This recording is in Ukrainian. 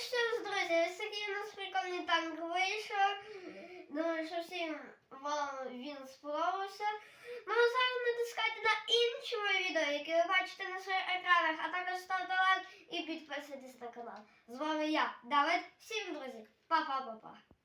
Що ж, друзі, сьогодні у нас прикольний танк вийшов. Думаю, що всім вам він сподобався. Ну а зараз натискайте на інші мої відео, які ви бачите на своїх екранах, а також ставте лайк і підписуйтесь на канал. З вами я, Давид. Всім друзі, па-па-па-па.